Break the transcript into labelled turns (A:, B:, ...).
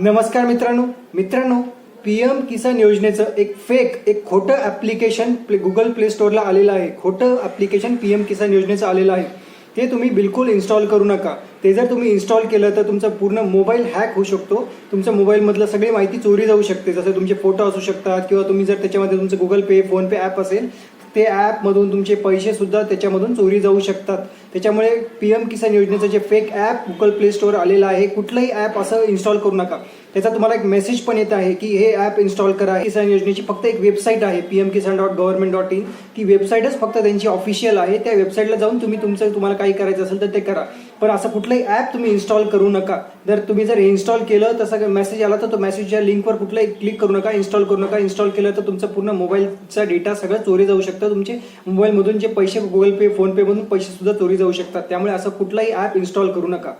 A: नमस्कार मित्रांनो. मित्रांनो पी एम किसान योजनेचं एक फेक एक खोटं ॲप्लिकेशन प्ले गुगल प्ले स्टोअरला आलेलं आहे. खोटं ॲप्लिकेशन पी एम किसान योजनेचं आलेलं आहे. ते तुम्ही बिलकुल इन्स्टॉल करू नका. ते जर तुम्ही इन्स्टॉल केलं तर तुमचा पूर्ण मोबाईल हॅक होऊ शकतो. तुमच्या मोबाईलमधलं सगळी माहिती चोरी जाऊ शकते. जसं तुमचे फोटो असू शकतात किंवा तुम्ही जर त्याच्यामध्ये तुमचं गुगल पे फोनपे ॲप असेल ते ॲपमधून तुमचे पैसेसुद्धा त्याच्यामधून चोरी जाऊ शकतात. त्याच्यामुळे पी एम किसान योजनेचं जे fake app Google play store आलेलं आहे कुठलंही ॲप असं इन्स्टॉल करू नका. त्याचा तुम्हाला एक मेसेज पण येत आहे की हे ॲप इन्स्टॉल करा. किसान योजनेची फक्त एक वेबसाईट आहे P M Kisan dot government dot in ती वेबसाईटच फक्त त्यांची ऑफिशियल आहे. त्या वेबसाईटला जाऊन तुम्ही तुमचं तुम्हाला काही करायचं असेल तर ते करा. पण असं कुठलंही ॲप तुम्ही इन्स्टॉल करू नका. जर तुम्ही जर इन्स्टॉल केलं तसा मेसेज आला तर तो मेसेजच्या लिंकवर कुठलाही क्लिक करू नका इन्स्टॉल करू नका. इन्स्टॉल केलं तर तुमचा पूर्ण मोबाईलचा डेटा सगळं चोरी जाऊ शकतं. तुमचे मोबाईलमधून जे पैसे गुगल पे फोनपेमधून पैसेसुद्धा मधून पैसे सुद्धा चोरी जाऊ शकतात. त्यामुळे असं कुठलाही ॲप इन्स्टॉल करू नका.